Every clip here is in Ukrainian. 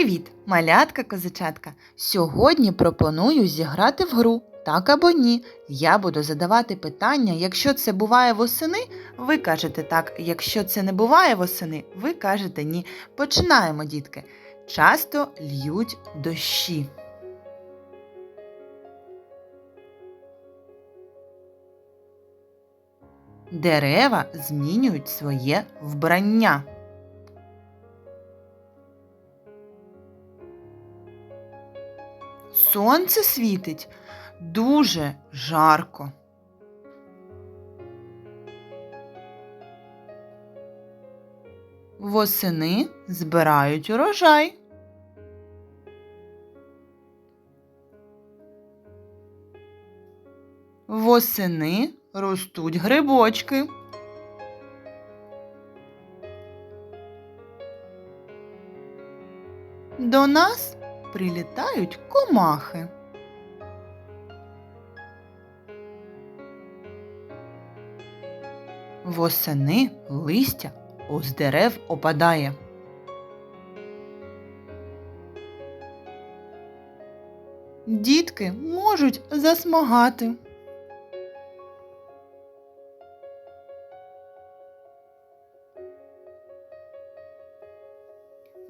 Привіт, малятка козачатка! Сьогодні пропоную зіграти в гру. Так або ні. Я буду задавати питання. Якщо це буває восени, ви кажете так. Якщо це не буває восени, ви кажете ні. Починаємо, дітки. Часто льють дощі. Дерева змінюють своє вбрання. Сонце світить дуже жарко. Восени збирають урожай. Восени ростуть грибочки. До нас прилітають комахи. Восени листя з дерев опадає. Дітки можуть засмагати.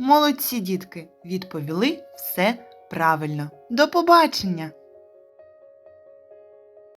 Молодці дітки відповіли все правильно. До побачення!